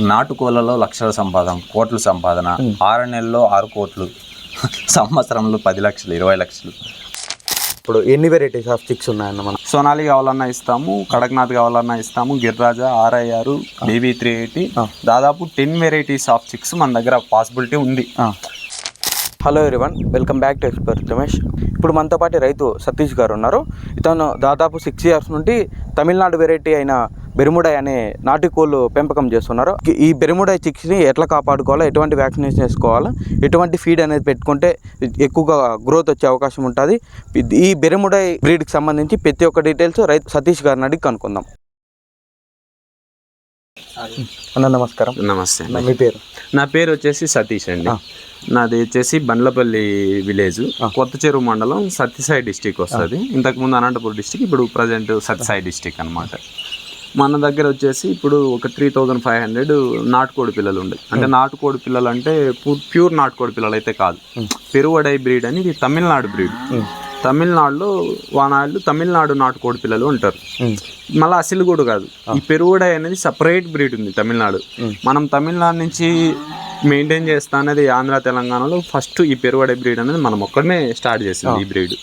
నాటుకోళ్ళలో లక్షల సంపాదన కోట్ల సంపాదన. ఆరు నెలల్లో ఆరు కోట్లు. సంవత్సరంలో పది లక్షలు ఇరవై లక్షలు. ఇప్పుడు ఎన్ని వెరైటీస్ ఆఫ్ చిక్స్ ఉన్నాయన్న మనం? సోనాలి కావాలన్నా ఇస్తాము కడక్నాథ్ కావాలన్నా ఇస్తాము Giriraja RIR BB three eighty. దాదాపు టెన్ వెరైటీస్ ఆఫ్ చిక్స్ మన దగ్గర పాసిబిలిటీ ఉంది. Hello everyone welcome back to expert Ramesh. ఇప్పుడు మనతో పాటు రైతు సతీష్ గారు ఉన్నారు. ఇతను దాదాపు సిక్స్ ఇయర్స్ నుండి తమిళనాడు వెరైటీ అయిన బెరుముడై అనే నాటుకోళ్ళు పెంపకం చేస్తున్నారు. ఈ బెరుముడై చిక్స్ని ఎట్లా కాపాడుకోవాలో? ఎటువంటి వ్యాక్సినేషన్ వేసుకోవాలో? ఎటువంటి ఫీడ్ అనేది పెట్టుకుంటే ఎక్కువగా గ్రోత్ వచ్చే అవకాశం ఉంటుంది? ఈ బెరుముడై బ్రీడ్కి సంబంధించి ప్రతి ఒక్క డీటెయిల్స్ రైతు సతీష్ గారిని అడిగి కనుక్కుందాం. అన్న నమస్కారం. నమస్తే అండి. మీ పేరు? నా పేరు వచ్చేసి సతీష్ అండి. నాది వచ్చేసి బండ్లపల్లి విలేజ్. కొత్త చెరువు మండలం సత్యసాయి డిస్టిక్ వస్తుంది. ఇంతకు ముందు అనంతపురం డిస్టిక్ ఇప్పుడు ప్రజెంట్ సత్యసాయి డిస్టిక్ అన్నమాట. మన దగ్గర వచ్చేసి ఇప్పుడు ఒక త్రీ థౌజండ్ ఫైవ్ హండ్రెడ్ నాటుకోడి పిల్లలు ఉండే. అంటే నాటుకోడి పిల్లలు అంటే ప్యూర్ నాటుకోడి పిల్లలు అయితే కాదు పెరువడై బ్రీడ్ అని ఇది తమిళనాడు బ్రీడ్. తమిళనాడులో వానాళ్ళు తమిళనాడు నాటుకోడి పిల్లలు ఉంటారు. మళ్ళీ అసలు కూడా కాదు ఈ పెరుగుడై అనేది సపరేట్ బ్రీడ్ ఉంది తమిళనాడు. మనం తమిళనాడు నుంచి మెయింటైన్ చేస్తా అనేది ఆంధ్ర తెలంగాణలో ఫస్ట్ ఈ పెరుగుడై బ్రీడ్ అనేది మనం ఒక్కడనే స్టార్ట్ చేసింది ఈ బ్రీడ్.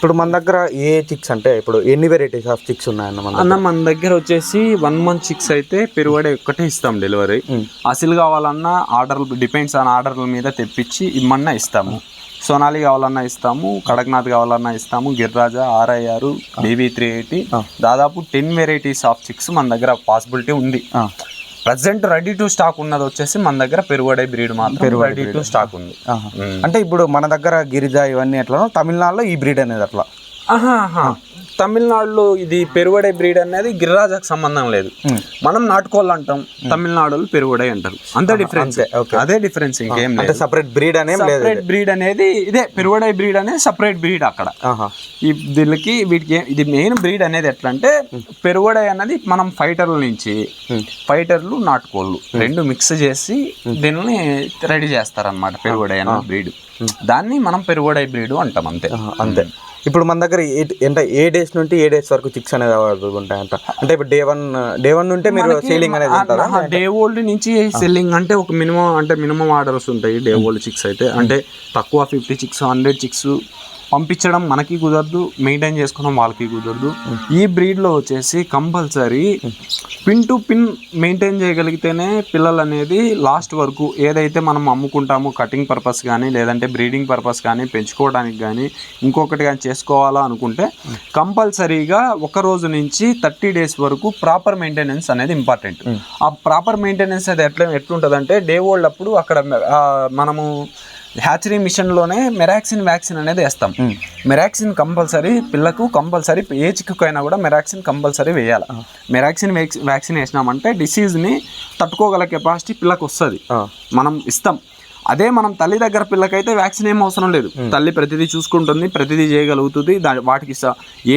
ఇప్పుడు మన దగ్గర ఏ చిక్స్ అంటే ఇప్పుడు ఎన్ని వెరైటీస్ ఆఫ్ చిక్స్ ఉన్నాయన్న అన్న మన దగ్గర వచ్చేసి వన్ మంత్ చిక్స్ అయితే పెరుగుడే ఒక్కటే ఇస్తాం డెలివరీ అసలు కావాలన్నా ఆర్డర్ డిపెండ్స్ ఆన్ ఆర్డర్ల మీద తెప్పించి ఇమ్మన్నా ఇస్తాము. సోనాలి కావాలన్నా ఇస్తాము కడక్నాథ్ కావాలన్నా ఇస్తాము Giriraja RIR BB three eighty. దాదాపు టెన్ వెరైటీస్ ఆఫ్ చిక్స్ మన దగ్గర పాసిబిలిటీ ఉంది. ప్రజెంట్ రెడీ టు స్టాక్ ఉన్నది వచ్చేసి మన దగ్గర పెరుగుడే బ్రీడ్ మాత్రం రెడీ టు స్టాక్ ఉంది. అంటే ఇప్పుడు మన దగ్గర గిరిజా ఇవన్నీ ఎట్లా తమిళనాడులో ఈ బ్రీడ్ అనేది అట్లా. తమిళనాడులో ఇది పెరుగుడే బ్రీడ్ అనేది గిరిరాజాకు సంబంధం లేదు. మనం నాటుకోళ్ళు అంటాం తమిళనాడులో పెరుగుడే అంటారు. అంతే డిఫరెన్స్ అదే డిఫరెన్స్ ఇంకేం అంటే సపరేట్ బ్రీడ్ అనేది లేదు సపరేట్ బ్రీడ్ అనేది ఇదే పెరుగుడే బ్రీడ్ అనేది సపరేట్ బ్రీడ్ అక్కడ. ఆహా. ఈ దీనికి వీటికి ఇది మెయిన్ బ్రీడ్ అనేది ఎట్లా అంటే పెరుగుడే అన్నది మనం ఫైటర్ల నుంచి ఫైటర్లు నాటుకోళ్ళు. రెండు మిక్స్ చేసి దీనిని రెడీ చేస్తారన్నమాట పెరుగుడే అన్న బ్రీడ్ దాన్ని మనం పెరుగుడే బ్రీడ్ అంటాం అంతే. అంతే. ఇప్పుడు మన దగ్గర ఏ- అంటే ఏ డేస్ నుండి ఏ డేస్ వరకు చిక్స్ అనేది అవైలబుల్ ఉంటాయంట? అంటే ఇప్పుడు డే వన్ డే వన్ నుంటే మీరు సేలింగ్ అనేది డే ఓల్డ్ నుంచి సెల్లింగ్ అంటే ఒక మినిమం అంటే మినిమం ఆర్డర్స్ ఉంటాయి డే ఓల్డ్ చిక్స్ అయితే. అంటే తక్కువ ఫిఫ్టీ చిక్స్ హండ్రెడ్ చిక్స్ పంపించడం మనకి కుదరదు మెయింటైన్ చేసుకోవడం వాళ్ళకి కుదరదు. ఈ బ్రీడ్లో వచ్చేసి compulsory pin to pin maintain చేయగలిగితేనే పిల్లలు అనేది లాస్ట్ వరకు ఏదైతే మనం అమ్ముకుంటామో కటింగ్ పర్పస్ కానీ లేదంటే బ్రీడింగ్ పర్పస్ కానీ పెంచుకోవడానికి కానీ ఇంకొకటి కానీ చేసుకోవాలా అనుకుంటే కంపల్సరీగా ఒక రోజు నుంచి థర్టీ డేస్ వరకు ప్రాపర్ మెయింటెనెన్స్ అనేది ఇంపార్టెంట్. ఆ ప్రాపర్ మెయింటెనెన్స్ అది ఎట్లా ఎట్లుంటుందంటే డే ఓల్డ్ అప్పుడు అక్కడ మనము హ్యాచరీ మిషన్లోనే మెరాక్సిన్ వ్యాక్సిన్ అనేది వేస్తాం. మెరాక్సిన్ కంపల్సరీ పిల్లకు కంపల్సరీ ఏ చిక్కుకైనా కూడా మెరాక్సిన్ కంపల్సరీ వేయాలి. మెరాక్సిన్ వ్యాక్సిన్ వేసినామంటే డిసీజ్ని తట్టుకోగల కెపాసిటీ పిల్లకు వస్తుంది. మనం ఇస్తాం. అదే మనం తల్లి దగ్గర పిల్లకైతే వ్యాక్సిన్ ఏం అవసరం లేదు. తల్లి ప్రతిదీ చూసుకుంటుంది ప్రతిదీ చేయగలుగుతుంది దాని వాటికి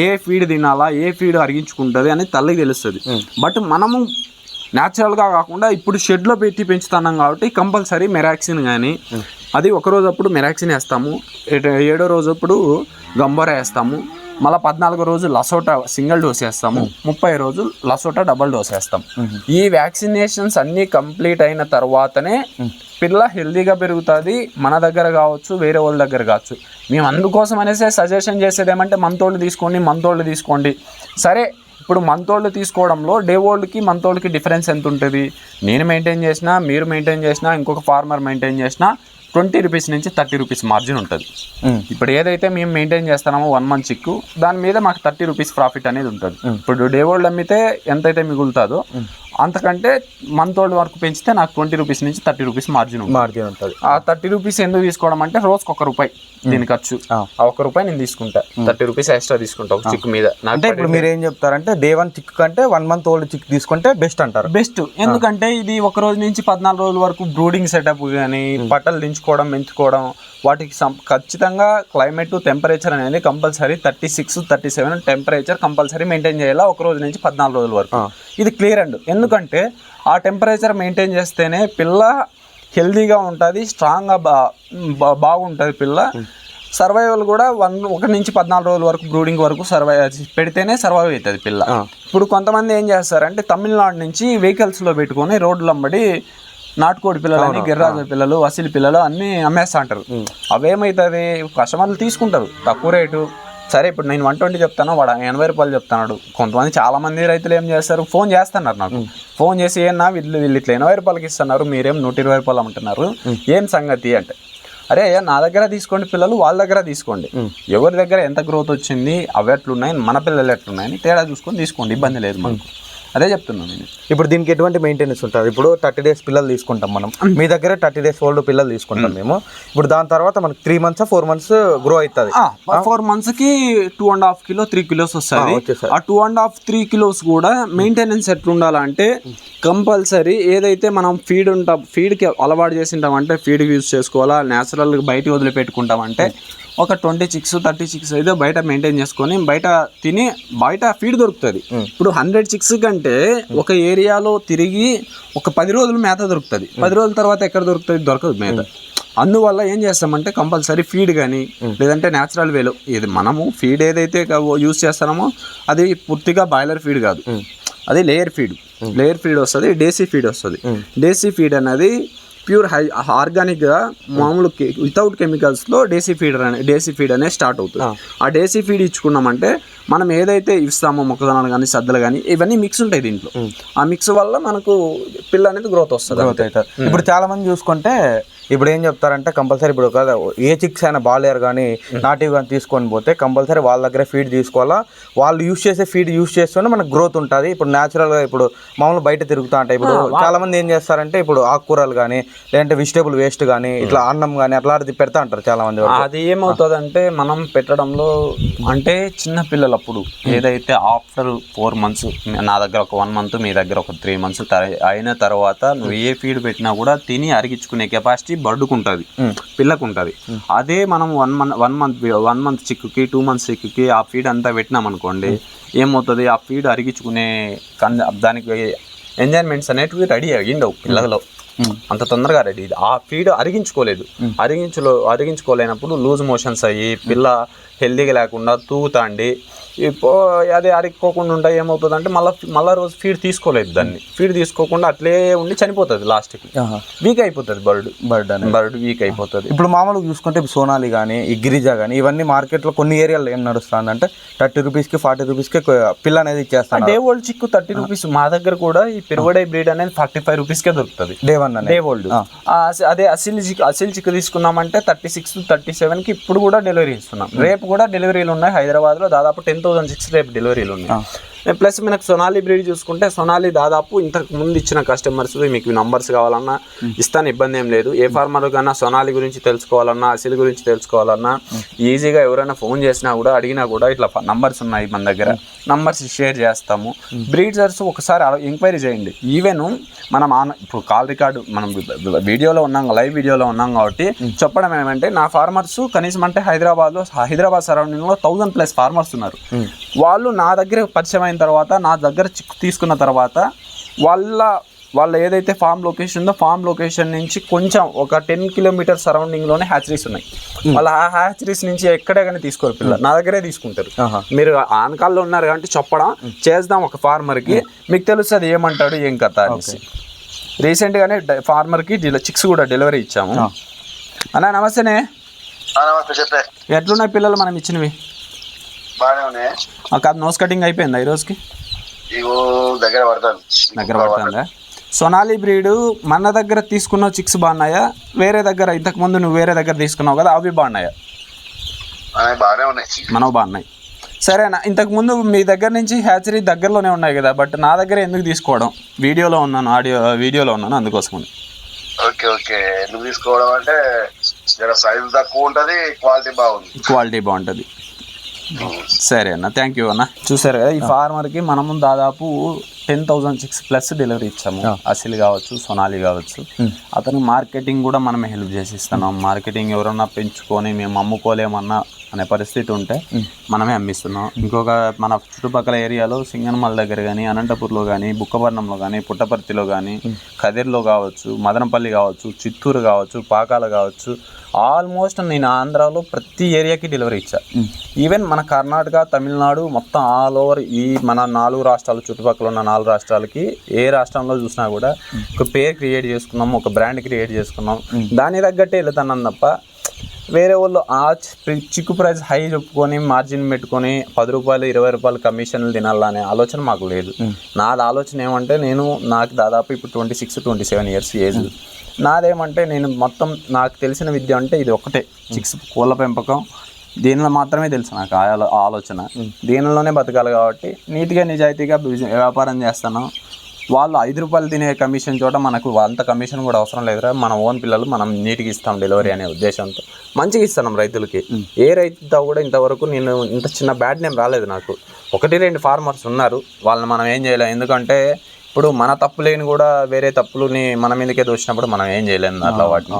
ఏ ఫీడ్ తినాలా ఏ ఫీడ్ అరిగించుకుంటుంది అని తల్లికి తెలుస్తుంది. బట్ మనము న్యాచురల్గా కాకుండా ఇప్పుడు షెడ్లో పెట్టి పెంచుతున్నాం కాబట్టి కంపల్సరీ మెరాక్సిన్ కానీ అది ఒక రోజు అప్పుడు మెరాక్సిన్ వేస్తాము ఏడో రోజు అప్పుడు గంబోరా వేస్తాము మళ్ళీ పద్నాలుగో రోజు లసోటా సింగిల్ డోస్ వేస్తాము ముప్పై రోజు లసోటా డబల్ డోస్ వేస్తాం. ఈ వ్యాక్సినేషన్స్ అన్నీ కంప్లీట్ అయిన తర్వాతనే పిల్ల హెల్దీగా పెరుగుతుంది మన దగ్గర కావచ్చు వేరే వాళ్ళ దగ్గర కావచ్చు. మేము అందుకోసం అనేసి సజెషన్ చేసేది ఏమంటే మంతోళ్ళు తీసుకోండి మంతోళ్ళు తీసుకోండి. సరే ఇప్పుడు మంతోళ్ళు తీసుకోవడంలో డే ఓల్డ్కి మంతోళ్ళకి డిఫరెన్స్ ఎంత ఉంటుంది నేను మెయింటైన్ చేసినా మీరు మెయింటైన్ చేసినా ఇంకొక ఫార్మర్ మెయింటైన్ చేసినా ట్వంటీ రూపీస్ నుంచి థర్టీ రూపీస్ మార్జిన్ ఉంటుంది. ఇప్పుడు ఏదైతే మేము మెయింటైన్ చేస్తున్నామో వన్ మంత్ చిక్కు దాని మీద మాకు థర్టీ రూపీస్ ప్రాఫిట్ అనేది ఉంటుంది. ఇప్పుడు డే ఓల్డ్ అమ్మితే ఎంతైతే మిగులుతుందో అంతకంటే మంత్ ఓల్డ్ వరకు పెంచితే నాకు ట్వంటీ రూపీస్ నుంచి థర్టీ రూపీస్ మార్జిన్ మార్జిన్ ఉంటుంది. ఆ థర్టీ రూపీస్ ఎందుకు తీసుకోవడం అంటే రోజుకి ఒక రూపాయి దీని ఖర్చు. ఆ. ఒక రూపాయి నేను తీసుకుంటా. థర్టీ రూపీస్ ఎక్స్ట్రా తీసుకుంటా ఒక చిక్కు మీద. అంటే ఇప్పుడు మీరు ఏం చెప్తారంటే డే వన్ చిక్ కంటే వన్ మంత్ ఓల్డ్ చిక్ తీసుకుంటే బెస్ట్ అంటారు. బెస్ట్ ఎందుకంటే ఇది ఒక రోజు నుంచి పద్నాలుగు రోజుల వరకు బ్రూడింగ్ సెటప్ కానీ పట్టలు దించుకోవడం పెంచుకోవడం వాటికి సం- ఖచ్చితంగా క్లైమేట్ టెంపరేచర్ అనేది compulsory thirty six thirty seven temperature compulsory maintain చేయాలా ఒక రోజు నుంచి పద్నాలుగు రోజుల వరకు. ఇది క్లియర్ అండ్ ఎందుకంటే ఆ టెంపరేచర్ మెయింటైన్ చేస్తేనే పిల్ల హెల్దీగా ఉంటుంది స్ట్రాంగ్గా బా బా- బాగుంటుంది పిల్ల. సర్వైవల్ కూడా వన్ ఒక నుంచి పద్నాలుగు రోజుల వరకు బ్రూడింగ్ వరకు సర్వై పెడితేనే సర్వైవ్ అవుతుంది పిల్ల. ఇప్పుడు కొంతమంది ఏం చేస్తారంటే తమిళనాడు నుంచి వెహికల్స్లో పెట్టుకొని రోడ్లు అమ్మడి నాటుకోడి పిల్లలని గిర్రాజ పిల్లలు వసీలి పిల్లలు అన్నీ అమ్మేస్తా అంటారు. అవేమవుతుంది కస్టమర్లు తీసుకుంటారు. తక్కువ రేటు. సరే ఇప్పుడు నేను వన్ ట్వంటీ చెప్తాను వాడు ఎనభై రూపాయలు చెప్తున్నాడు. కొంతమంది చాలా మంది రైతులు ఏం చేస్తారు? ఫోన్ చేస్తున్నారు నాకు. ఫోన్ చేసి ఏనా వీళ్ళు వీళ్ళు ఇట్లా ఎనభై రూపాయలకి ఇస్తున్నారు మీరేం నూట ఇరవై రూపాయలు అమ్ముతున్నారు? ఏం సంగతి? అంటే అరే అయ్యా నా దగ్గర తీసుకోండి పిల్లలు వాళ్ళ దగ్గర తీసుకోండి. ఎవరి దగ్గర ఎంత గ్రోత్ వచ్చింది అవి ఎట్లున్నాయి మన పిల్లలు ఎట్లున్నాయని తేడా చూసుకొని తీసుకోండి. ఇబ్బంది లేదు మనకు అదే చెప్తున్నాను నేను. ఇప్పుడు దీనికి ఎటువంటి మెయింటెనెన్స్ ఉంటుంది? ఇప్పుడు థర్టీ డేస్ పిల్లలు తీసుకుంటాం మనం. మీ దగ్గర థర్టీ డేస్ ఓల్డ్ పిల్లలు తీసుకుంటాం మేము. ఇప్పుడు దాని తర్వాత మనకి three months four months grow అవుతుంది. ఫోర్ మంత్స్కి two and half kilo three kilos వస్తుంది. ఆ, two and half three kilos కూడా మెయింటెనెన్స్ ఎట్లుండాలంటే కంపల్సరీ ఏదైతే మనం ఫీడ్ ఉంటాం ఫీడ్కి అలవాటు చేసింటామంటే ఫీడ్ యూజ్ చేసుకోవాలా న్యాచురల్ బయట వదిలిపెట్టుకుంటామంటే ఒక ట్వంటీ చిక్స్ థర్టీ చిక్స్ అయితే బయట మెయింటైన్ చేసుకొని బయట తిని బయట ఫీడ్ దొరుకుతుంది. ఇప్పుడు హండ్రెడ్ చిక్స్ కంటే ఒక ఏరియాలో తిరిగి ఒక పది రోజులు మేత దొరుకుతుంది. పది రోజుల తర్వాత ఎక్కడ దొరుకుతుంది? దొరకదు మేత. అందువల్ల ఏం చేస్తామంటే కంపల్సరీ ఫీడ్ కానీ లేదంటే న్యాచురల్ వేలో ఇది మనము ఫీడ్ ఏదైతే యూస్ చేస్తామో అది పూర్తిగా బాయిలర్ ఫీడ్ కాదు. అది లేయర్ ఫీడ్. లేయర్ ఫీడ్ వస్తుంది డేసీ ఫీడ్ వస్తుంది. డేసీ ఫీడ్ అనేది ప్యూర్ హై ఆర్గానిక్గా మామూలు వితౌట్ కెమికల్స్లో డేసీ ఫీడ్ అనే డేసీ ఫీడ్ అనేది స్టార్ట్ అవుతుంది. ఆ. డేసీ ఫీడ్ ఇచ్చుకున్నామంటే మనం ఏదైతే ఇస్తామో మొక్కజొన్నలు కానీ సద్దలు కానీ ఇవన్నీ మిక్స్ ఉంటాయి దీంట్లో. ఆ మిక్స్ వల్ల మనకు పిల్ల అనేది గ్రోత్ వస్తుంది గ్రోత్ అవుతుంది. ఇప్పుడు చాలా మంది చూసుకుంటే ఇప్పుడు ఏం చెప్తారంటే కంపల్సరీ ఇప్పుడు కదా ఏ చిక్స్ అయినా బాలేరు కానీ నాటివ్ కానీ తీసుకొని పోతే కంపల్సరీ వాళ్ళ దగ్గర ఫీడ్ తీసుకోవాలా? వాళ్ళు యూస్ చేసే ఫీడ్ యూస్ చేస్తేనే మనకు గ్రోత్ ఉంటుంది. ఇప్పుడు న్యాచురల్గా ఇప్పుడు మామూలు బయట తిరుగుతూ ఉంటాయి ఇప్పుడు చాలా మంది ఏం చేస్తారంటే ఇప్పుడు ఆకుకూరలు కానీ లేదంటే వెజిటేబుల్ వేస్ట్ కానీ ఇట్లా అన్నం కానీ అట్లాంటిది పెడతా అంటారు చాలా మంది వరకు. అది ఏమవుతుంది అంటే మనం పెట్టడంలో అంటే చిన్న పిల్లలప్పుడు ఏదైతే ఆఫ్టర్ ఫోర్ మంత్స్ నా దగ్గర ఒక వన్ మంత్ మీ దగ్గర ఒక త్రీ మంత్స్ అయిన తర్వాత నువ్వు ఏ ఫీడ్ పెట్టినా కూడా తిని అరిగించుకునే కెపాసిటీ బర్డుకు ఉంటుంది పిల్లకు ఉంటుంది అదే మనం one month one month one month చిక్కుకి two months చిక్కుకి ఆ ఫీడ్ అంతా పెట్టినాం అనుకోండి ఏమవుతుంది? ఆ ఫీడ్ అరిగించుకునే కన్ దానికి ఎంజాయ్మెంట్స్ అనేటివి రెడీ అయ్యిండవు పిల్లలలో. అంత తొందరగా రెడీ ఆ ఫీడ్ అరిగించుకోలేదు. అరిగించులో అరిగించుకోలేనప్పుడు లూజ్ మోషన్స్ అయ్యి పిల్ల హెల్దీగా లేకుండా తూగుతాండి ఇప్పు అది అరిక్కోకుండా ఉంటే ఏమవుతుంది అంటే మళ్ళీ మళ్ళీ రోజు ఫీడ్ తీసుకోలేదు దాన్ని. ఫీడ్ తీసుకోకుండా అట్లే ఉండి చనిపోతుంది లాస్ట్కి. వీక్ అయిపోతుంది బర్డ్. బర్డ్ అని బర్డ్ వీక్ అయిపోతుంది. ఇప్పుడు మామూలుగా చూసుకుంటే సోనాలి కానీ ఈ గిరిజా కానీ ఇవన్నీ మార్కెట్లో కొన్ని ఏరియాలో ఏం నడుస్తుంది అంటే థర్టీ రూపీస్కి ఫార్టీ రూపీస్కి పిల్ల అనేది ఇచ్చేస్తాను. Day old chick thirty rupees మా దగ్గర కూడా ఈ పెరుగడే బ్రీడ్ అనేది ఫార్టీ ఫైవ్ రూపీస్కే దొరుకుతుంది. డే వన్ డే ఓల్డ్ అదే అసిల్ చిక్ అసిల్ చిక్ తీసుకున్నామంటే థర్టీ సిక్స్ థర్టీ సెవెన్కి ఇప్పుడు కూడా డెలివరీ ఇస్తున్నాం. రేపు కూడా డెలివరీలు ఉన్నాయి హైదరాబాద్లో దాదాపు టెన్ థౌసండ్ సిక్స్ రేపు డెలివరీలు ఉన్నాయి. ప్లస్ మనకు సొనాలి బ్రీడ్ చూసుకుంటే సొనాలి దాదాపు ఇంతకు ముందు ఇచ్చిన కస్టమర్స్ మీకు నంబర్స్ కావాలన్నా ఇస్తాను ఇబ్బంది ఏం లేదు. ఏ ఫార్మర్ కన్నా సొనాలి గురించి తెలుసుకోవాలన్నా అసిల్ గురించి తెలుసుకోవాలన్నా ఈజీగా ఎవరైనా ఫోన్ చేసినా కూడా అడిగినా కూడా ఇట్లా నంబర్స్ ఉన్నాయి మన దగ్గర. నంబర్స్ షేర్ చేస్తాము. బ్రీడర్స్ ఒకసారి ఎంక్వైరీ చేయండి. ఈవెన్ మనం ఆన్ ఇప్పుడు కాల్ రికార్డు మనం వీడియోలో ఉన్నాం లైవ్ వీడియోలో ఉన్నాం కాబట్టి చెప్పడం ఏమంటే నా ఫార్మర్స్ కనీసం అంటే హైదరాబాద్లో హైదరాబాద్ సరౌండింగ్లో థౌజండ్ ప్లస్ ఫార్మర్స్ ఉన్నారు. వాళ్ళు నా దగ్గర పరిచయం అయిన తర్వాత నా దగ్గర చిక్కు తీసుకున్న తర్వాత వాళ్ళ వాళ్ళ ఏదైతే ఫామ్ లొకేషన్ ఉందో ఫామ్ లొకేషన్ నుంచి కొంచెం ఒక టెన్ కిలోమీటర్ సరౌండింగ్లోనే హ్యాచరీస్ ఉన్నాయి. వాళ్ళ ఆ హ్యాచరీస్ నుంచి ఎక్కడే కానీ తీసుకోరు పిల్లలు. నా దగ్గరే తీసుకుంటారు. మీరు ఆనకాల్లో ఉన్నారు కాబట్టి చెప్పడం చేద్దాం ఒక ఫార్మర్కి. మీకు తెలుస్తుంది ఏమంటాడు ఏం కథ అనేసి. రీసెంట్గానే ఫార్మర్కి చిక్స్ కూడా డెలివరీ ఇచ్చాము. అన్న నమస్తేనే. ఆ, నమస్తే చెప్పే. ఎట్లున్నాయి పిల్లలు మనం ఇచ్చినవి? ఆ కాదు నోస్ కటింగ్ అయిపోయిందా ఈ రోజుకి? ఇగో దగ్గర పడతాను దగ్గర పడుతుందా? సొనాలి బ్రీడ్ మన దగ్గర తీసుకున్న చిక్స్ బాగున్నాయా? వేరే దగ్గర ఇంతకు ముందు నువ్వు వేరే దగ్గర తీసుకున్నావు కదా అవి బాగున్నాయా? బాగానే ఉన్నాయి. మనవి బాగున్నాయి. సరేనా ఇంతకు ముందు మీ దగ్గర నుంచి హ్యాచరీ దగ్గరలోనే ఉన్నాయి కదా బట్ నా దగ్గర ఎందుకు తీసుకోవడం? వీడియోలో ఉన్నాను ఆడియో వీడియోలో ఉన్నాను అందుకోసం ఓకే ఓకే. నువ్వు తీసుకోవడం అంటే సైజు తక్కువ ఉంటది క్వాలిటీ బాగుంది. క్వాలిటీ బాగుంటుంది. సరే అన్న థ్యాంక్ యూ అన్న. చూసారు కదా ఈ ఫార్మర్కి మనము దాదాపు ten thousand six plus delivery ఇచ్చాము. అసిల్ కావచ్చు సొనాలి కావచ్చు. అతను మార్కెటింగ్ కూడా మనమే హెల్ప్ చేసి ఇస్తున్నాం మార్కెటింగ్ ఎవరన్నా పెంచుకొని మేము అమ్ముకోలేమన్నా అనే పరిస్థితి ఉంటే మనమే అమ్మిస్తున్నాం. ఇంకొక మన చుట్టుపక్కల ఏరియాలో సింగనమల దగ్గర కానీ అనంతపూర్లో కానీ బుక్కపట్నంలో కానీ పుట్టపర్తిలో కానీ కదిర్లో కావచ్చు మదనపల్లి కావచ్చు చిత్తూరు కావచ్చు పాకాల కావచ్చు ఆల్మోస్ట్ నేను ఆంధ్రాలో ప్రతి ఏరియాకి డెలివరీ ఇచ్చా. ఈవెన్ మన కర్ణాటక తమిళనాడు మొత్తం ఆల్ ఓవర్ ఈ మన నాలుగు రాష్ట్రాలు చుట్టుపక్కల ఉన్న నాలుగు రాష్ట్రాలకి ఏ రాష్ట్రంలో చూసినా కూడా ఒక పేరు క్రియేట్ చేసుకున్నాం ఒక బ్రాండ్ క్రియేట్ చేసుకున్నాం. దాని తగ్గట్టే వెళ్తాను తప్ప వేరే వాళ్ళు ఆ చిక్కు ప్రైస్ హై చెప్పుకొని మార్జిన్ పెట్టుకొని పది రూపాయలు ఇరవై రూపాయలు కమిషన్లు తినాలనే ఆలోచన మాకు లేదు. నాది ఆలోచన ఏమంటే నేను నాకు దాదాపు ఇప్పుడు twenty six twenty seven years age. నాదేమంటే నేను మొత్తం నాకు తెలిసిన విద్య అంటే ఇది ఒకటే చిక్స్ కోళ్ళ పెంపకం దీనిలో మాత్రమే తెలుసు నాకు ఆలోచన. దీనిలోనే బతకాలి కాబట్టి నీట్గా నిజాయితీగా బిజినెస్ వ్యాపారం చేస్తాను. వాళ్ళు ఐదు రూపాయలు తినే కమిషన్ చోట మనకు అంత కమిషన్ కూడా అవసరం లేదురా. మన ఓన్ పిల్లలు మనం నీట్గా ఇస్తాం డెలివరీ అనే ఉద్దేశంతో. మంచిగా ఇస్తున్నాం రైతులకి. ఏ రైతుతో కూడా ఇంతవరకు నేను ఇంత చిన్న బ్యాడ్ నేమ్ రాలేదు నాకు. ఒకటి రెండు ఫార్మర్స్ ఉన్నారు. వాళ్ళని మనం ఏం చేయలేం. ఎందుకంటే ఇప్పుడు మన తప్పు లేని కూడా వేరే తప్పులని మన మీదకే దోచినప్పుడు మనం ఏం చేయలేము అట్లా వాటిని.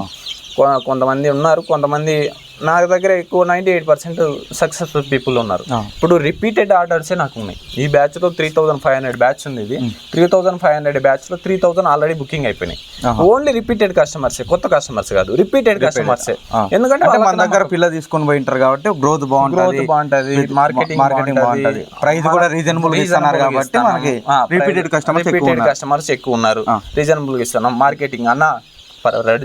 కొ- కొంతమంది ఉన్నారు. కొంతమంది నా దగ్గర ఎక్కువ ninety eight percent successful people ఉన్నారు ఇప్పుడు రిపీటెడ్ ఆర్డర్సే నాకు ఉన్నాయి. ఈ బ్యాచ్లో three thousand five hundred batch ఉంది ఇది. త్రీ థౌసండ్ ఫైవ్ హండ్రెడ్ బ్యాచ్లో త్రీ థౌసండ్ ఆల్రెడీ బుకింగ్ అయిపోయినాయి. ఓన్లీ రిపీటెడ్ కస్టమర్స్ కొత్త కస్టమర్స్ కాదు. రిపీటెడ్ కస్టమర్స్ ఎందుకంటే మన దగ్గర పిల్ల తీసుకొని పోయింటారు కాబట్టి గ్రోత్ గ్రోత్ బాగుంటుంది బాగుంటది మార్కెటింగ్ మార్కెటింగ్ బాగుంటుంది. ప్రైస్ కూడా రీజనబుల్ ఇస్తున్నారు కాబట్టి మనకి రిపీటెడ్ కస్టమర్స్ రిపీటెడ్ కస్టమర్స్ ఎక్కువ ఉన్నారు. రీజనబుల్ ఇస్తున్నాం. మార్కెటింగ్ అన్న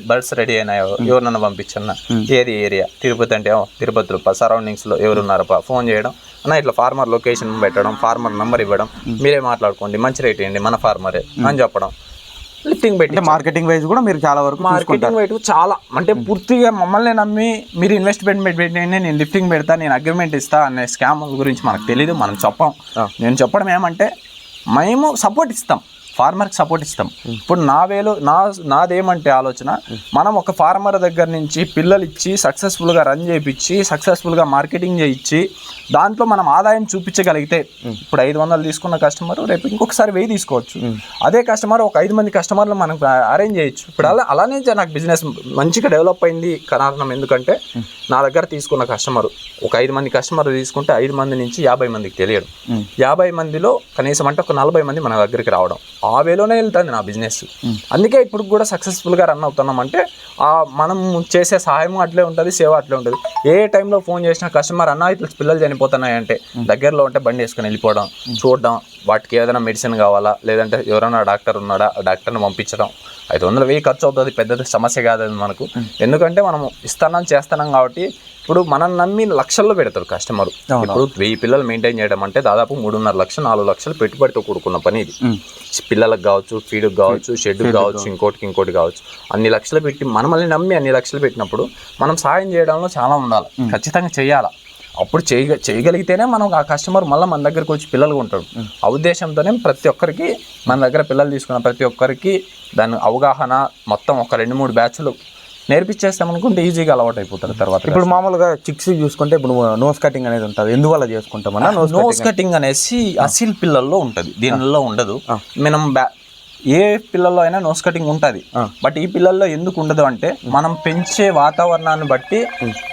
బర్డ్స్ రెడీ అయినాయో ఎవరినన్నా పంపించన్న ఏది ఏరియా తిరుపతి అంటే "ఓ, తిరుపతిలో సరౌండింగ్స్లో ఎవరున్నారప్ప ఫోన్ చేయడం. అన్న ఇట్లా ఫార్మర్ లొకేషన్ పెట్టడం ఫార్మర్ నెంబర్ ఇవ్వడం. మీరే మాట్లాడుకోండి మంచి రేట్ ఇవ్వండి మన ఫార్మరే అని చెప్పడం. లిఫ్టింగ్ పెట్టి మార్కెటింగ్ వైజ్ కూడా మీరు చాలా వరకు మార్కెటింగ్ వైపు చాలా. అంటే పూర్తిగా మమ్మల్ని నమ్మి మీరు ఇన్వెస్ట్మెంట్ పెట్టండి నేను లిఫ్టింగ్ పెడతా నేను అగ్రిమెంట్ ఇస్తా అనే స్కామ్ గురించి మనకు తెలియదు మనం చెప్పం. నేను చెప్పడం ఏమంటే మేము సపోర్ట్ ఇస్తాం. ఫార్మర్కి సపోర్ట్ ఇస్తాం. ఇప్పుడు నా వేలో నా నాదేమంటే ఆలోచన మనం ఒక ఫార్మర్ దగ్గర నుంచి పిల్లలు ఇచ్చి సక్సెస్ఫుల్గా రన్ చేయించి సక్సెస్ఫుల్గా మార్కెటింగ్ చేయించి దాంట్లో మనం ఆదాయం చూపించగలిగితే ఇప్పుడు ఐదు వందలు తీసుకున్న కస్టమర్ రేపు ఇంకొకసారి వెయ్యి తీసుకోవచ్చు. అదే కస్టమర్ ఒక ఐదు మంది కస్టమర్లు మనం అరేంజ్ చేయొచ్చు. ఇప్పుడు అలా అలానే నాకు బిజినెస్ మంచిగా డెవలప్ అయింది కారణం ఎందుకంటే నా దగ్గర తీసుకున్న కస్టమర్ ఒక ఐదు మంది కస్టమర్ తీసుకుంటే ఐదు మంది నుంచి యాభై మందికి తెలియడం. యాభై మందిలో కనీసం అంటే ఒక నలభై మంది మన దగ్గరికి రావడం. ఆ వేలోనే వెళ్తుంది నా బిజినెస్ అందుకే ఇప్పుడు కూడా సక్సెస్ఫుల్గా రన్ అవుతున్నాం అంటే ఆ మనం చేసే సహాయం అట్లే ఉంటుంది సేవ అట్లే ఉంటుంది. ఏ టైంలో ఫోన్ చేసిన కస్టమర్ అన్న ఇట్లా పిల్లలు చనిపోతున్నాయి అంటే దగ్గరలో ఉంటే బండి వేసుకొని వెళ్ళిపోవడం చూడడం వాటికి ఏదైనా మెడిసిన్ కావాలా లేదంటే ఎవరైనా డాక్టర్ ఉన్నాడా ఆ డాక్టర్ని పంపించడం. ఐదు వందలు వెయ్యి ఖర్చు అవుతుంది పెద్ద సమస్య కాదు మనకు. ఎందుకంటే మనం ఇస్తున్నాం చేస్తున్నాం కాబట్టి ఇప్పుడు మనం నమ్మి లక్షల్లో పెడతారు కస్టమర్. ఇప్పుడు వెయ్యి పిల్లలు మెయింటైన్ చేయడం అంటే దాదాపు మూడున్నర లక్షలు నాలుగు లక్షలు పెట్టుబడితో కూడుకున్న పని ఇది. పిల్లలకు కావచ్చు ఫీడ్కి కావచ్చు షెడ్కి కావచ్చు ఇంకోటికి ఇంకోటి కావచ్చు. అన్ని లక్షలు పెట్టి మనల్ని నమ్మి అన్ని లక్షలు పెట్టినప్పుడు మనం సాయం చేయడంలో చాలా ఉండాలి. ఖచ్చితంగా చేయాలి? అప్పుడు చేయగ చేయగలిగితేనే మనం ఆ కస్టమర్ మళ్ళీ మన దగ్గరకు వచ్చి పిల్లలు ఉంటాడు. ఆ ఉద్దేశంతోనే ప్రతి ఒక్కరికి మన దగ్గర పిల్లలు తీసుకున్న ప్రతి ఒక్కరికి దాని అవగాహన మొత్తం ఒక రెండు మూడు బ్యాచ్లు నేర్పించేస్తాం అనుకుంటే ఈజీగా అలవాటు అయిపోతారు తర్వాత ఇప్పుడు మామూలుగా చిక్స్ చూసుకుంటే ఇప్పుడు నోస్ కటింగ్ అనేది ఉంటుంది. ఎందువల్ల చేసుకుంటామన్నా నోస్ నోస్ కటింగ్ అనేసి అసిల్ పిల్లల్లో ఉంటుంది. దీనిలో ఉండదు. మనం బ్యా- ఏ పిల్లల్లో అయినా నోస్ కటింగ్ ఉంటుంది. బట్ ఈ పిల్లల్లో ఎందుకు ఉండదు అంటే మనం పెంచే వాతావరణాన్ని బట్టి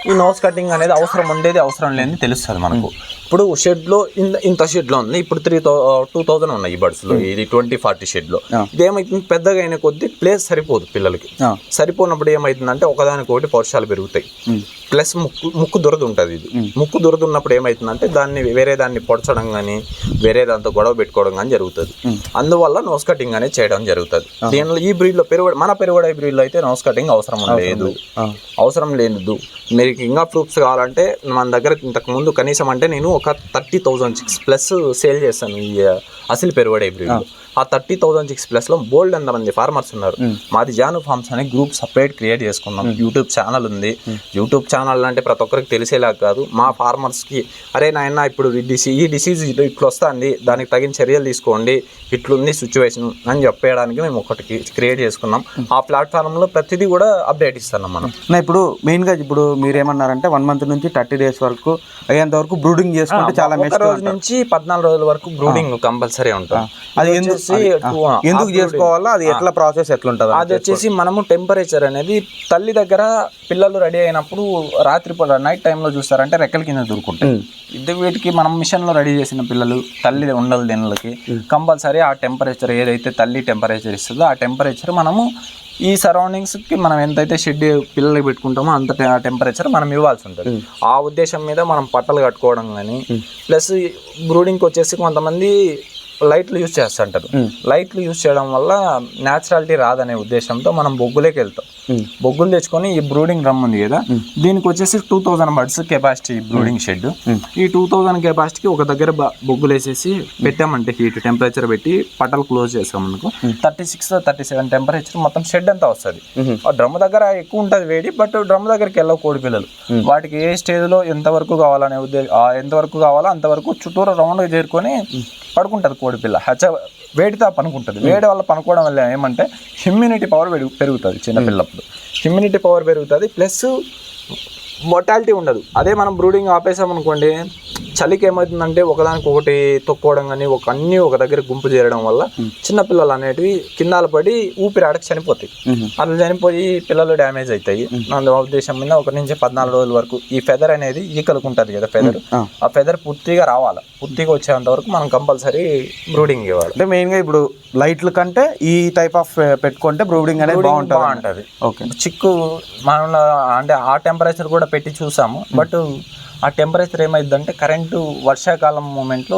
ఈ నోస్ కటింగ్ అనేది అవసరం ఉండేది అవసరం లేని తెలుస్తుంది మనకు. ఇప్పుడు షెడ్లో ఇంత ఇంత షెడ్లో ఉంది. ఇప్పుడు త్రీ థౌ టూ థౌజండ్ ఉన్నాయి ఈ బర్డ్స్లో ఇది ట్వంటీ ఫార్టీ షెడ్లో. ఇదేమైతుంది? పెద్దగా అయిన కొద్దీ ప్లేస్ సరిపోదు పిల్లలకి. సరిపోనప్పుడు ఏమైతుందంటే ఒకదానికొకటి పౌరుషాలు పెరుగుతాయి. ప్లస్ ముక్కు ముక్కు దురద ఉంటుంది ఇది. ముక్కు దురద ఉన్నప్పుడు ఏమవుతుందంటే దాన్ని వేరే దాన్ని పొడచడం కానీ వేరే దాంతో గొడవ పెట్టుకోవడం కానీ జరుగుతుంది. అందువల్ల నోస్ కటింగ్ అనేది చేయడం జరుగుతుంది. దీనిలో ఈ బ్రీడ్లో పెరుగు మన పెరుగుడ బ్రీడ్లో అయితే నోస్ కటింగ్ అవసరం లేదు. అవసరం లేదు మీకు ఇంకా ప్రూఫ్స్ కావాలంటే మన దగ్గర ఇంతకు ముందు కనీసం అంటే నేను ఒక thirty thousand six plus sale చేస్తాను ఈ అసలు పెరుగుడే బ్రీడ్ ఆ థర్టీ థౌసండ్ చిక్స్ ప్లస్లో బోల్డ్ మంది ఫార్మర్స్ ఉన్నారు. మాది జాను ఫార్మ్స్ అని గ్రూప్ సపరేట్ క్రియేట్ చేసుకున్నాం. యూట్యూబ్ ఛానల్ ఉంది. యూట్యూబ్ ఛానల్ అంటే ప్రతి ఒక్కరికి తెలిసేలా కాదు. మా ఫార్మర్స్కి అరే నాయన ఇప్పుడు ఈ డిసీ ఈ డిసీజ్ ఇట్లా వస్తుంది. దానికి తగిన చర్యలు తీసుకోండి. ఇట్లుంది సిచ్యువేషన్ అని చెప్పేయడానికి మేము ఒకటి క్రియేట్ చేసుకున్నాం. ఆ ప్లాట్ఫామ్లో ప్రతిదీ కూడా అప్డేట్ ఇస్తున్నాం మనం. నా ఇప్పుడు మెయిన్గా ఇప్పుడు మీరు ఏమన్నారంటే వన్ మంత్ నుంచి థర్టీ డేస్ వరకు అయ్యేంత వరకు బ్రూడింగ్ చేసుకుంటే చాలా రోజు నుంచి పద్నాలుగు రోజుల వరకు బ్రూడింగ్ కంపల్సరీ ఉంటుంది. అది వచ్చేసి ఎందుకు చేసుకోవాలా? అది ఎట్లా ప్రాసెస్ ఎట్లుంటుంది అది వచ్చేసి మనము టెంపరేచర్ అనేది తల్లి దగ్గర పిల్లలు రెడీ అయినప్పుడు రాత్రి నైట్ టైంలో చూస్తారంటే రెక్కల కింద దొరుకుంటాయి. ఇది వీటికి మనం మిషన్లో రెడీ చేసిన పిల్లలు తల్లి ఉండలు దినలకి. కంపల్సరీ ఆ టెంపరేచర్ ఏదైతే తల్లి టెంపరేచర్ ఇస్తుందో ఆ టెంపరేచర్ మనము ఈ సరౌండింగ్స్కి మనం ఎంతైతే షెడ్ పిల్లలకి పెట్టుకుంటామో అంత టెంపరేచర్ మనం ఇవ్వాల్సి ఉంటుంది. ఆ ఉద్దేశం మీద మనం పట్టలు కట్టుకోవడం కానీ ప్లస్ బ్రూడింగ్కి వచ్చేసి కొంతమంది లైట్లు యూజ్ చేస్తుంటారు. లైట్లు యూజ్ చేయడం వల్ల న్యాచురాలిటీ రాదనే ఉద్దేశంతో మనం బొగ్గులోకి వెళ్తాం. బొగ్గులు తెచ్చుకొని ఈ బ్రూడింగ్ డ్రమ్ ఉంది కదా దీనికి వచ్చేసి two thousand birds capacity brooding shed. ఈ టూ థౌసండ్ కెపాసిటీకి ఒక దగ్గర బొగ్గులు వేసేసి పెట్టామంటే హీట్ టెంపరేచర్ పెట్టి పట్టలు క్లోజ్ చేసాం అనుకో. Thirty six thirty seven temperature మొత్తం షెడ్ అంతా వస్తుంది. ఆ డ్రమ్ దగ్గర ఎక్కువ ఉంటుంది వేడి బట్ డ్రమ్ దగ్గరికి వెళ్ళవు కోడి పిల్లలు. వాటికి ఏ స్టేజ్లో ఎంత వరకు కావాలనే ఉద్దేశం ఎంత వరకు కావాలో అంతవరకు చుట్టూరు రౌండ్గా చేరుకొని పడుకుంటది కోడి పిల్ల. హచ్చ వేడితో పనుకుంటుంది వేడి వల్ల పనుకోవడం వల్ల ఏమంటే ఇమ్యూనిటీ పవర్ పెరుగుతుంది చిన్నపిల్లప్పుడు ఇమ్యూనిటీ పవర్ పెరుగుతుంది ప్లస్ మొటాలిటీ ఉండదు. అదే మనం బ్రూడింగ్ ఆపేసాం అనుకోండి చలికి ఏమవుతుందంటే ఒకదానికి ఒకటి తొక్కోవడం కానీ ఒక అన్ని ఒక దగ్గర గుంపు చేరడం వల్ల చిన్న పిల్లలు అనేటివి కిందాల పడి ఊపిరాడక చనిపోతాయి. అట్లా చనిపోయి పిల్లలు డ్యామేజ్ అవుతాయి. నా ఉద్దేశం మీద ఒక నుంచి పద్నాలుగు రోజుల వరకు ఈ ఫెదర్ అనేది ఈకలకు ఉంటుంది కదా ఫెదర్ ఆ. ఫెదర్ పూర్తిగా రావాలి. పూర్తిగా వచ్చేంత వరకు మనం కంపల్సరీ బ్రూడింగ్ ఇవ్వాలి. అంటే మెయిన్గా ఇప్పుడు లైట్ల కంటే ఈ టైప్ ఆఫ్ పెట్టుకుంటే బ్రూడింగ్ అనేది బాగుంటది ఓకే. చిక్కు మనం అంటే ఆ టెంపరేచర్ కూడా పెట్టి చూసాము. బట్ ఆ టెంపరేచర్ ఏమైందంటే కరెంటు వర్షాకాలం మూమెంట్లో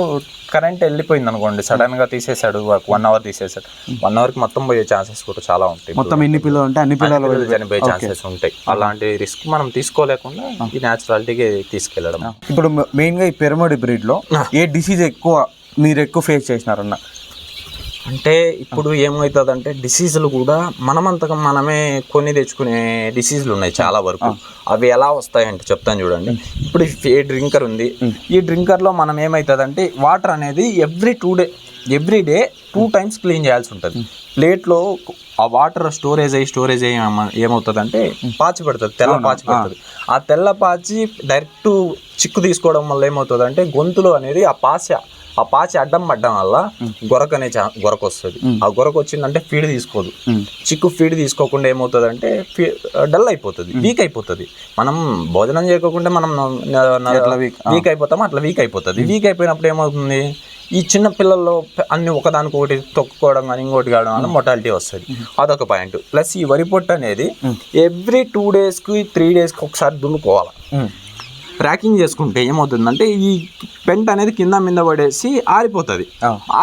కరెంట్ వెళ్ళిపోయింది అనుకోండి. సడన్గా తీసేసాడు వన్ అవర్ తీసేసాడు వన్ అవర్కి మొత్తం పోయే ఛాన్సెస్ కూడా చాలా ఉంటాయి. మొత్తం ఎన్ని పిల్లలు ఉంటే అన్ని పిల్లలు చనిపోయే ఛాన్సెస్ ఉంటాయి. అలాంటి రిస్క్ మనం తీసుకోలేకుండా ఈ న్యాచురాలిటీకి తీసుకెళ్ళడం ఇప్పుడు మెయిన్గా ఈ పిరమిడ్ బ్రీడ్లో ఏ డిసీజ్ ఎక్కువ మీరు ఎక్కువ ఫేస్ చేసినారన్న? అంటే ఇప్పుడు ఏమవుతుంది డిసీజులు కూడా మనమంతగా మనమే కొని తెచ్చుకునే డిసీజులు ఉన్నాయి చాలా వరకు. అవి ఎలా వస్తాయంటే చెప్తాను చూడండి. ఇప్పుడు ఈ డ్రింకర్ ఉంది. ఈ డ్రింకర్లో మనం ఏమవుతుందంటే వాటర్ అనేది every two day every day two times clean చేయాల్సి ఉంటుంది. ప్లేట్లో ఆ వాటర్ స్టోరేజ్ అయ్యి స్టోరేజ్ అయ్యి ఏమ- ఏమవుతుందంటే పాచి పడుతుంది తెల్ల పాచి పడుతుంది. ఆ తెల్ల పాచి డైరెక్ట్ చిక్కు తీసుకోవడం వల్ల ఏమవుతుందంటే గొంతులో అనేది ఆ పాచ ఆ పాచి అడ్డం పడ్డం వల్ల గొరక అనే గొరక వస్తుంది ఆ గొరక వచ్చిందంటే ఫీడ్ తీసుకోదు. చిక్కు ఫీడ్ తీసుకోకుండా ఏమవుతుందంటే డల్ అయిపోతుంది వీక్ అయిపోతుంది. మనం భోజనం చేయకోకుండా మనం వీక్? అయిపోతాం అట్లా వీక్ అయిపోతుంది. వీక్ అయిపోయినప్పుడు ఏమవుతుంది? ఈ చిన్న పిల్లల్లో అన్ని ఒకదానికి ఒకటి తొక్కుకోవడం కానీ ఇంకోటి కావడం వల్ల మొటాలిటీ వస్తుంది. అదొక పాయింట్ ప్లస్ ఈ వరి పొట్టు అనేది ఎవ్రీ టూ డేస్కి త్రీ డేస్కి ఒకసారి దున్నుకోవాలి. ప్యాకింగ్ చేసుకుంటే ఏమవుతుందంటే ఈ పెంట అనేది కింద మీద పడేసి ఆరిపోతుంది.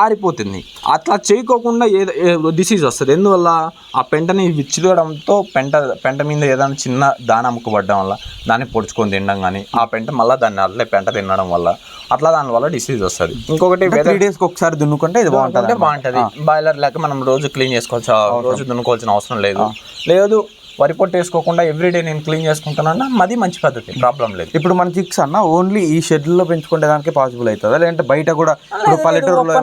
ఆరిపోతుంది. అట్లా చేయకోకుండా ఏదో డిసీజ్ వస్తుంది. ఎందువల్ల? ఆ పెంటని విచ్చిరడంతో పెంట పెంట మీద ఏదైనా చిన్న దాన అమ్ముకోబడడం వల్ల దాన్ని పొడుచుకొని తినడం కానీ ఆ పెంట మళ్ళీ దాన్ని అట్లే పెంట తినడం వల్ల అట్లా దాని వల్ల డిసీజ్ వస్తుంది. ఇంకొకటి త్రీ డేస్కి ఒకసారి దున్నుకుంటే ఇది బాగుంటుంది అంటే బాగుంటది. బాయిలర్ లేక మనం రోజు క్లీన్ చేసుకోవచ్చు. రోజు దున్నుకోవాల్సిన అవసరం లేదు. లేదు వరి పొట్టు వేసుకోకుండా ఎవ్రీడే నేను క్లీన్ చేసుకుంటానన్నా? అది మంచి పద్ధతి ప్రాబ్లం లేదు. ఇప్పుడు మన చిక్స్ అన్న ఓన్లీ ఈ షెడ్లో పెంచుకునే దానికి పాసిబుల్ అవుతుందా? లేదంటే బయట కూడా ఇప్పుడు పల్లెటూరులో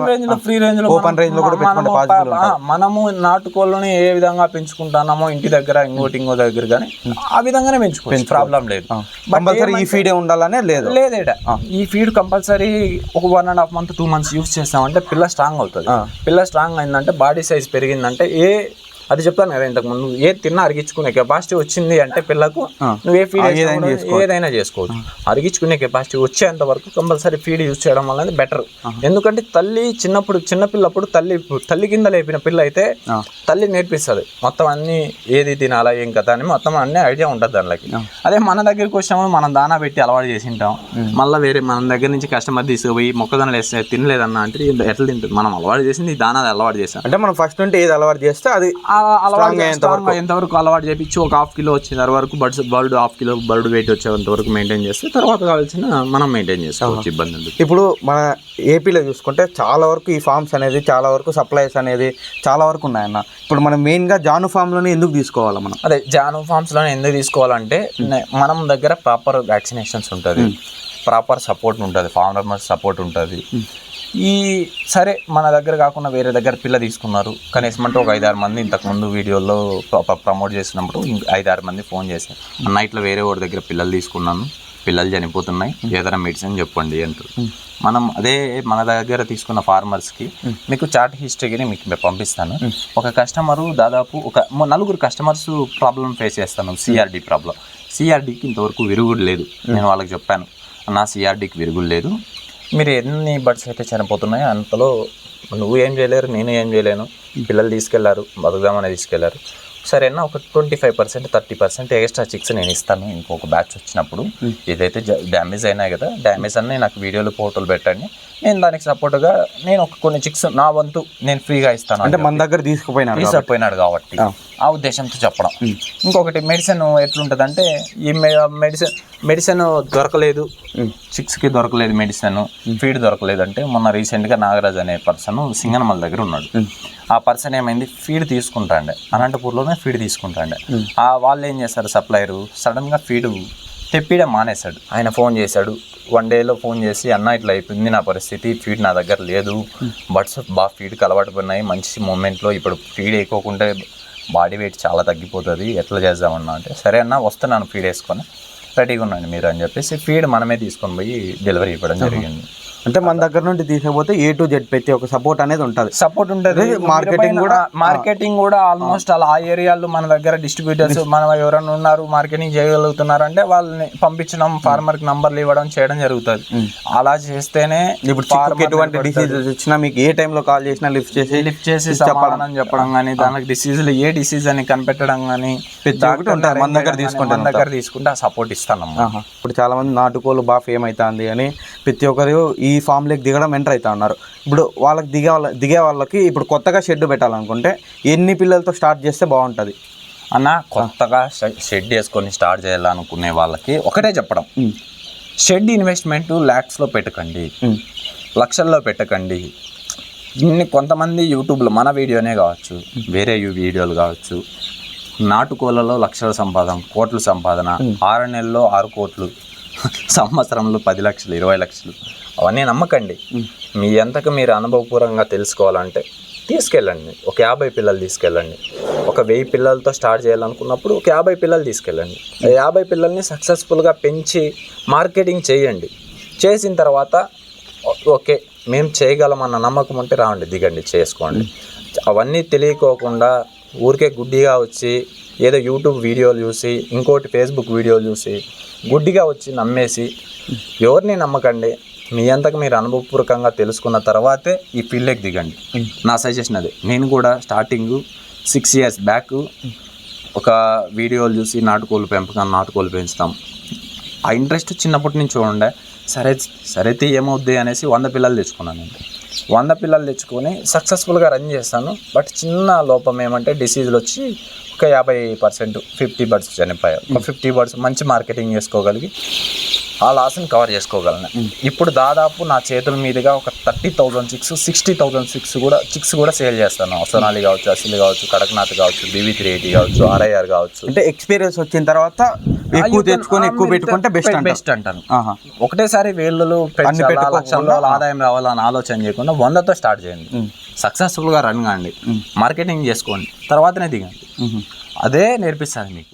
ఫ్రీ రేంజ్లో ఓపెన్ రేంజ్లో కూడా పెట్టుకుంటే పాసిబుల్ మనము నాటుకోళ్ళని ఏ విధంగా పెంచుకుంటున్నామో ఇంటి దగ్గర ఇంకోటి ఇంకో దగ్గర కానీ ఆ విధంగానే పెంచుకోవచ్చు ప్రాబ్లం లేదు. కంపల్సరీ ఈ ఫీడే ఉండాలనే లేదు. లేదేట ఈ ఫీడ్ కంపల్సరీ ఒక one and half month two months use చేస్తామంటే పిల్ల స్ట్రాంగ్ అవుతుంది. పిల్ల స్ట్రాంగ్ అయిందంటే బాడీ సైజ్ పెరిగిందంటే ఏ అది చెప్తాను కదా ఇంతకు ముందు ఏ తిన్నా అరిగించుకునే కెపాసిటీ వచ్చింది అంటే పిల్లకు నువ్వు ఏ ఫీడ్ ఏదైనా చేసుకోవచ్చు. అరిగించుకునే కెపాసిటీ వచ్చేంత వరకు కంపల్సరీ ఫీడ్ యూజ్ చేయడం వల్ల బెటర్ ఎందుకంటే తల్లి చిన్నప్పుడు చిన్న పిల్లప్పుడు తల్లి తల్లి కింద లేపిన పిల్ల అయితే తల్లి నేర్పిస్తుంది. మొత్తం అన్ని ఏది తినాలా ఏం కదా అని మొత్తం అన్ని ఐడియా ఉంటుంది దానికి అదే మన దగ్గరికి వచ్చినప్పుడు మనం దానా పెట్టి అలవాటు చేసి ఉంటాం మళ్ళీ వేరే మన దగ్గర నుంచి కస్టమర్ తీసుకుపోయి మొక్కజొన్నలు వేస్తే తినలేదన్న అంటే ఎట్లా తింటుంది? మనం అలవాటు చేసింది దానా అలవాటు చేసాం. అంటే మనం ఫస్ట్ నుండి ఏది అలవాటు చేస్తే అది ఆ అలవాటు ఎంతవరకు అలవాటు చేపించి ఒక హాఫ్ కిలో వచ్చిన వరకు birds bird half kilo bird weight వచ్చేంత వరకు మెయింటైన్ చేస్తే తర్వాత కావాల్సిన మనం మెయింటైన్ చేసుకోవచ్చు ఇబ్బంది ఇప్పుడు మన ఏపీలో చూసుకుంటే చాలా వరకు ఈ ఫార్మ్స్ అనేది చాలా వరకు సప్లైస్ అనేది చాలా వరకు ఉన్నాయన్న. ఇప్పుడు మనం మెయిన్గా జాను ఫామ్లోనే ఎందుకు తీసుకోవాలి మనం? అదే జాను ఫార్మ్స్లో ఎందుకు తీసుకోవాలంటే నే- మనం దగ్గర ప్రాపర్ వ్యాక్సినేషన్స్ ఉంటుంది. ప్రాపర్ సపోర్ట్ ఉంటుంది. ఫార్మర్ సపోర్ట్ ఉంటుంది. ఈ సరే మన దగ్గర కాకుండా వేరే దగ్గర పిల్ల తీసుకున్నారు. కనీసం అంటే ఒక ఐదారు మంది ఇంతకు ముందు వీడియోలో ప్రమోట్ చేసినప్పుడు ఇంక ఐదారు మంది ఫోన్ చేశారు. అన్న ఇట్లా వేరే వాడి దగ్గర పిల్లలు తీసుకున్నాను. పిల్లలు చనిపోతున్నాయి. ఏదైనా మెడిసిన్ చెప్పండి అంటారు. మనం అదే మన దగ్గర తీసుకున్న ఫార్మర్స్కి మీకు చార్ట్ హిస్టరీని మీకు పంపిస్తాను. ఒక కస్టమరు దాదాపు ఒక నలుగురు కస్టమర్స్ ప్రాబ్లం ఫేస్ చేస్తాను. సిఆర్డి ప్రాబ్లం సిఆర్డికి ఇంతవరకు విరుగుడు లేదు. నేను వాళ్ళకి చెప్పాను. నా సిఆర్డికి విరుగుడు లేదు. మీరు ఎన్ని బర్డ్స్ అయితే చనిపోతున్నాయో అంతలో నువ్వు ఏం చేయలేరు నేను ఏం చేయలేను. పిల్లలు తీసుకెళ్ళారు బతుకుదామని తీసుకెళ్ళారు. సరేనా ఒక twenty five percent thirty percent extra chicks నేను ఇస్తాను. ఇంకొక బ్యాచ్ వచ్చినప్పుడు ఏదైతే డ్యామేజ్ అయినాయి కదా డ్యామేజ్ అన్నీ నాకు వీడియోలు ఫోటోలు పెట్టండి. నేను దానికి సపోర్ట్గా నేను ఒక కొన్ని చిక్స్ నా వంతు నేను ఫ్రీగా ఇస్తాను అంటే మన దగ్గర తీసుకుపోయినారు కాబట్టి. తీసుకుపోయినాడు కాబట్టి. ఆ. ఉద్దేశంతో చెప్పడం. ఇంకొకటి మెడిసిన్ ఎట్లుంటుందంటే ఈ మెడిసిన్ మెడిసిన్ దొరకలేదు. చిక్స్కి దొరకలేదు మెడిసిన్ ఫీడ్ దొరకలేదు అంటే మొన్న రీసెంట్గా నాగరాజ్ అనే పర్సన్ సింగనమల దగ్గర ఉన్నాడు. ఆ పర్సన్ ఏమైంది? ఫీడ్ తీసుకుంటాండే. అనంతపూర్లోనే ఫీడ్ తీసుకుంటాండే. ఆ వాళ్ళు ఏం చేస్తారు సప్లైరు సడన్గా ఫీడ్ తెప్పియడం మానేశాడు. ఆయన ఫోన్ చేశాడు. వన్ డేలో ఫోన్ చేసి అన్న ఇట్లా అయిపోయింది నా పరిస్థితి. ఫీడ్ నా దగ్గర లేదు. బట్స్ బాగా ఫీడ్కి అలవాటు పడినాయి. మంచి మూమెంట్లో ఇప్పుడు ఫీడ్ వేయకోకుంటే బాడీ వెయిట్ చాలా తగ్గిపోతుంది. ఎట్లా చేద్దామన్నా అంటే సరే అన్న వస్తున్నాను ఫీడ్ వేసుకొని రెడీగా ఉన్నాను మీరు అని చెప్పేసి ఫీడ్ మనమే తీసుకొని పోయి డెలివరీ ఇవ్వడం జరిగింది. అంటే మన దగ్గర నుండి తీసుకపోతే ఏ టు జెడ్ ప్రతి ఒక సపోర్ట్ అనేది ఉంటుంది. సపోర్ట్ ఉంటుంది. మార్కెటింగ్ కూడా మార్కెటింగ్ కూడా ఆల్మోస్ట్ అలా ఆ ఏరియాలో మన దగ్గర డిస్ట్రిబ్యూటర్స్ మనం ఎవరైనా ఉన్నారు మార్కెటింగ్ చేయగలుగుతున్నారు అంటే వాళ్ళని పంపించడం ఫార్మర్కి నంబర్లు ఇవ్వడం చేయడం జరుగుతుంది. అలా చేస్తేనే ఇప్పుడు ఎటువంటి డిసీజెస్ వచ్చినా మీకు ఏ టైంలో కాల్ చేసినా లిఫ్ట్ చేసి లిఫ్ట్ చేసి సమాధానం చెప్పడం కానీ దానికి డిసీజులు ఏ డిసీజ్ అని కనిపెట్టడం కానీ. మన దగ్గర తీసుకుంటే మన దగ్గర తీసుకుంటే ఆ సపోర్ట్ ఇస్తాను. ఇప్పుడు చాలా మంది నాటుకోలు బాగా ఫేమ్ అవుతుంది అని ప్రతి ఒక్కరు ఈ ఫామ్లోకి దిగడం ఎంటర్ అవుతా ఉన్నారు. ఇప్పుడు వాళ్ళకి దిగే వాళ్ళ దిగే వాళ్ళకి ఇప్పుడు కొత్తగా షెడ్ పెట్టాలనుకుంటే ఎన్ని పిల్లలతో స్టార్ట్ చేస్తే బాగుంటుంది? అన్న కొత్తగా షెడ్ వేసుకొని స్టార్ట్ చేయాలనుకునే వాళ్ళకి ఒకటే చెప్పడం. షెడ్ ఇన్వెస్ట్మెంట్ ల్యాక్స్లో పెట్టకండి. లక్షల్లో పెట్టకండి. ఇన్ని కొంతమంది యూట్యూబ్లో మన వీడియోనే కావచ్చు వేరే వీడియోలు కావచ్చు నాటుకోళ్ళలో లక్షల సంపాదన కోట్ల సంపాదన ఆరు నెలల్లో ఆరు కోట్లు. సంవత్సరంలో పది లక్షలు ఇరవై లక్షలు. అవన్నీ నమ్మకండి. మీ ఎంతకు మీరు అనుభవపూర్వకంగా తెలుసుకోవాలంటే తీసుకెళ్ళండి. ఒక యాభై పిల్లలు తీసుకెళ్ళండి. ఒక వెయ్యి పిల్లలతో స్టార్ట్ చేయాలనుకున్నప్పుడు ఒక యాభై పిల్లలు తీసుకెళ్ళండి. ఆ యాభై పిల్లల్ని సక్సెస్ఫుల్గా పెంచి మార్కెటింగ్ చేయండి. చేసిన తర్వాత ఓకే మేము చేయగలమన్న నమ్మకం ఉంటే రావండి దిగండి చేసుకోండి. అవన్నీ తెలియకోకుండా ఊరికే గుడ్డిగా వచ్చి ఏదో యూట్యూబ్ వీడియోలు చూసి ఇంకోటి ఫేస్బుక్ వీడియోలు చూసి గుడ్డిగా వచ్చి నమ్మేసి ఎవరిని నమ్మకండి మీ అంతకు మీరు అనుభవపూర్వకంగా తెలుసుకున్న తర్వాతే ఈ ఫీల్డ్కి దిగండి. నా సజెషన్ అదే. నేను కూడా స్టార్టింగ్ సిక్స్ ఇయర్స్ బ్యాక్ ఒక వీడియోలు చూసి నాటుకోలు పెంపకం నాటుకోలు పెంచుతాం. ఆ ఇంట్రెస్ట్ చిన్నప్పటి నుంచి ఉండే సరే సరే ఏమవుద్ది అనేసి వంద పిల్లలు తెచ్చుకున్నాను నేను. వంద పిల్లలు తెచ్చుకొని సక్సెస్ఫుల్గా రన్ చేస్తాను. బట్ చిన్న లోపం ఏమంటే డిసీజులు వచ్చి ఒక యాభై పర్సెంట్ ఫిఫ్టీ బర్డ్స్ చనిపోయాయి ఒక ఫిఫ్టీ బర్డ్స్ మంచి మార్కెటింగ్ చేసుకోగలిగి ఆ లాస్ని కవర్ చేసుకోగలను. ఇప్పుడు దాదాపు నా చేతుల మీదుగా ఒక thirty thousand chicks sixty thousand six కూడా చిక్స్ కూడా సేల్ చేస్తాను. సోనాలి కావచ్చు అసిలి కావచ్చు కడక్నాథ్ కావచ్చు బీవీ త్రీ ఎయిటీ కావచ్చు ఆర్ఐఆర్ కావచ్చు. అంటే ఎక్స్పీరియన్స్ వచ్చిన తర్వాత ఎక్కువ తెచ్చుకొని ఎక్కువ పెట్టుకుంటే బెస్ట్ బెస్ట్ అంటాను. ఆహా. ఒకటేసారి వేళ్ళు లక్షల్లో ఆదాయం రావాలని ఆలోచన చేయకుండా వందతో స్టార్ట్ చేయండి. సక్సెస్ఫుల్గా రన్ కాండి. మార్కెటింగ్ చేసుకోండి. తర్వాతనే దిగండి. అదే నేర్పిస్తాను మీకు.